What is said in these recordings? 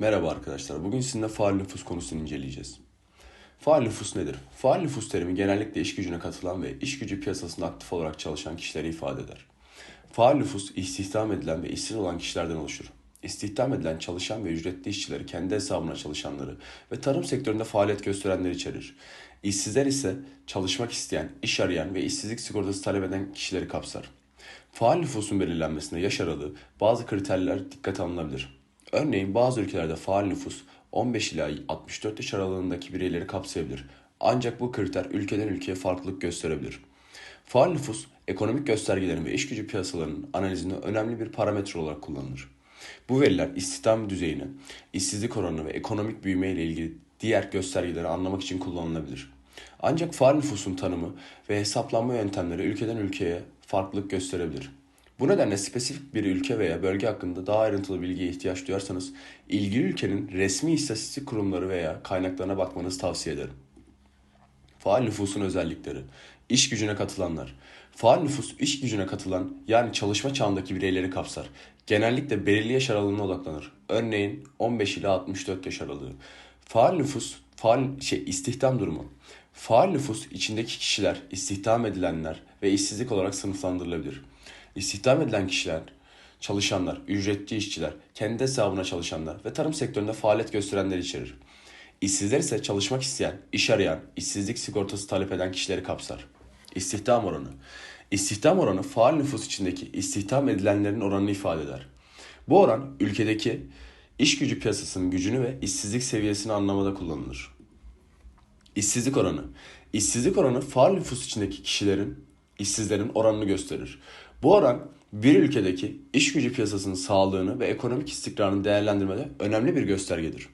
Merhaba arkadaşlar. Bugün sizinle faal nüfus konusunu inceleyeceğiz. Faal nüfus nedir? Faal nüfus terimi genellikle iş gücüne katılan ve iş gücü piyasasında aktif olarak çalışan kişileri ifade eder. Faal nüfus istihdam edilen ve işsiz olan kişilerden oluşur. İstihdam edilen çalışan ve ücretli işçileri kendi hesabına çalışanları ve tarım sektöründe faaliyet gösterenleri içerir. İşsizler ise çalışmak isteyen, iş arayan ve işsizlik sigortası talep eden kişileri kapsar. Faal nüfusun belirlenmesinde yaş aralığı bazı kriterler dikkate alınabilir. Örneğin bazı ülkelerde faal nüfus 15 ila 64 yaş aralığındaki bireyleri kapsayabilir. Ancak bu kriter ülkeden ülkeye farklılık gösterebilir. Faal nüfus, ekonomik göstergelerin ve iş gücü piyasalarının analizinde önemli bir parametre olarak kullanılır. Bu veriler istihdam düzeyini, işsizlik oranını ve ekonomik büyüme ile ilgili diğer göstergeleri anlamak için kullanılabilir. Ancak faal nüfusun tanımı ve hesaplanma yöntemleri ülkeden ülkeye farklılık gösterebilir. Bu nedenle spesifik bir ülke veya bölge hakkında daha ayrıntılı bilgiye ihtiyaç duyarsanız ilgili ülkenin resmi istatistik kurumları veya kaynaklarına bakmanızı tavsiye ederim. Faal nüfusun özellikleri. İş gücüne katılanlar. Faal nüfus iş gücüne katılan yani çalışma çağındaki bireyleri kapsar. Genellikle belirli yaş aralığına odaklanır. Örneğin 15 ila 64 yaş aralığı. Faal nüfus, faal şey istihdam durumu. Faal nüfus içindeki kişiler, istihdam edilenler ve işsizlik olarak sınıflandırılabilir. İstihdam edilen kişiler, çalışanlar, ücretli işçiler, kendi hesabına çalışanlar ve tarım sektöründe faaliyet gösterenler içerir. İşsizler ise çalışmak isteyen, iş arayan, işsizlik sigortası talep eden kişileri kapsar. İstihdam oranı. İstihdam oranı faal nüfus içindeki istihdam edilenlerin oranını ifade eder. Bu oran ülkedeki iş gücü piyasasının gücünü ve işsizlik seviyesini anlamada kullanılır. İşsizlik oranı. İşsizlik oranı faal nüfus içindeki kişilerin, işsizlerin oranını gösterir. Bu oran bir ülkedeki iş gücü piyasasının sağlığını ve ekonomik istikrarını değerlendirmede önemli bir göstergedir.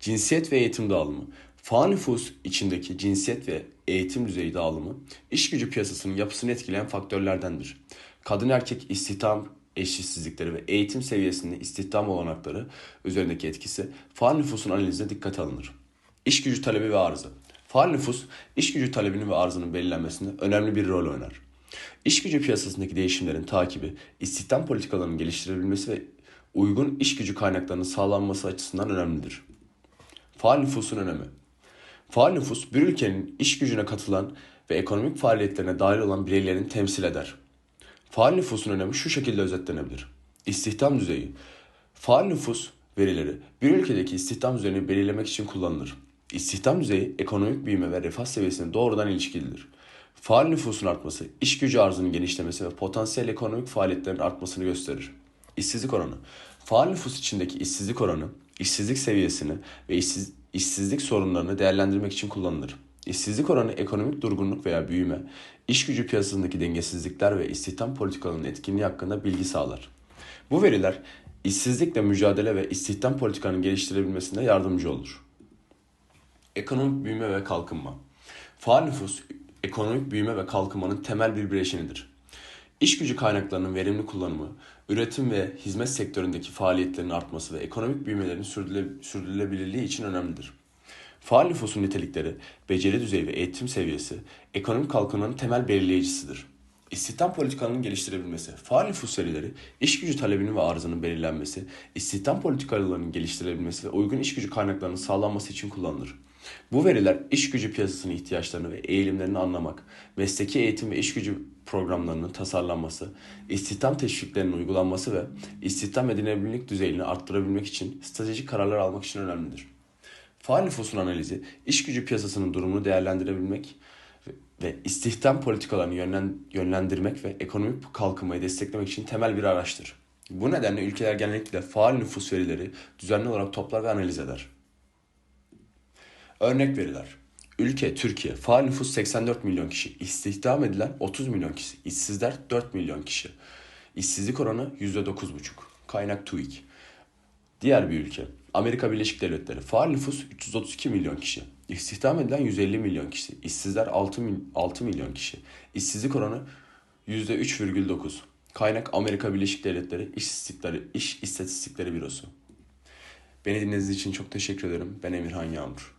Cinsiyet ve eğitim dağılımı. Faal nüfus içindeki cinsiyet ve eğitim düzeyi dağılımı iş gücü piyasasının yapısını etkileyen faktörlerdendir. Kadın erkek istihdam eşitsizlikleri ve eğitim seviyesinde istihdam olanakları üzerindeki etkisi faal nüfusun analizine dikkate alınır. İş gücü talebi ve arzı. Faal nüfus iş gücü talebinin ve arzının belirlenmesinde önemli bir rol oynar. İş gücü piyasasındaki değişimlerin takibi, istihdam politikalarının geliştirebilmesi ve uygun iş gücü kaynaklarının sağlanması açısından önemlidir. Faal nüfusun önemi. Faal nüfus bir ülkenin iş gücüne katılan ve ekonomik faaliyetlerine dahil olan bireylerini temsil eder. Faal nüfusun önemi şu şekilde özetlenebilir. İstihdam düzeyi. Faal nüfus verileri bir ülkedeki istihdam düzeyini belirlemek için kullanılır. İstihdam düzeyi ekonomik büyüme ve refah seviyesine doğrudan ilişkilidir. Faal nüfusun artması, iş gücü arzının genişlemesi ve potansiyel ekonomik faaliyetlerin artmasını gösterir. İşsizlik oranı. Faal nüfus içindeki işsizlik oranı, işsizlik seviyesini ve işsiz, işsizlik sorunlarını değerlendirmek için kullanılır. İşsizlik oranı ekonomik durgunluk veya büyüme, iş gücü piyasasındaki dengesizlikler ve istihdam politikalarının etkinliği hakkında bilgi sağlar. Bu veriler işsizlikle mücadele ve istihdam politikanın geliştirebilmesine yardımcı olur. Ekonomik büyüme ve kalkınma. Faal nüfus ekonomik büyüme ve kalkınmanın temel bir bileşenidir. İş gücü kaynaklarının verimli kullanımı, üretim ve hizmet sektöründeki faaliyetlerin artması ve ekonomik büyümelerin sürdürüle- sürdürülebilirliği için önemlidir. Faal nüfusun nitelikleri, beceri düzeyi ve eğitim seviyesi ekonomik kalkınmanın temel belirleyicisidir. İstihdam politikalarının geliştirebilmesi, faal nüfus verileri, iş gücü talebinin ve arzının belirlenmesi, istihdam politikalarının geliştirebilmesi ve uygun iş gücü kaynaklarının sağlanması için kullanılır. Bu veriler iş gücü piyasasının ihtiyaçlarını ve eğilimlerini anlamak, mesleki eğitim ve iş gücü programlarının tasarlanması, istihdam teşviklerinin uygulanması ve istihdam edinebilirlik düzeyini arttırabilmek için stratejik kararlar almak için önemlidir. Faal nüfusun analizi, iş gücü piyasasının durumunu değerlendirebilmek ve- istihdam politikalarını yönlen- yönlendirmek ve ekonomik kalkınmayı desteklemek için temel bir araçtır. Bu nedenle ülkeler genellikle faal nüfus verileri düzenli olarak toplar ve analiz eder. Örnek veriler. Ülke Türkiye faal nüfus 84 milyon kişi, istihdam edilen 30 milyon kişi, işsizler 4 milyon kişi. İşsizlik oranı %9,5. Kaynak TÜİK. Diğer bir ülke Amerika Birleşik Devletleri faal nüfus 332 milyon kişi, istihdam edilen 150 milyon kişi, işsizler 6, mil- 6 milyon kişi. İşsizlik oranı %3,9. Kaynak Amerika Birleşik Devletleri İş İstatistikleri, İş İstatistikleri Bürosu. Beni dinlediğiniz için çok teşekkür ederim. Ben Emirhan Yağmur.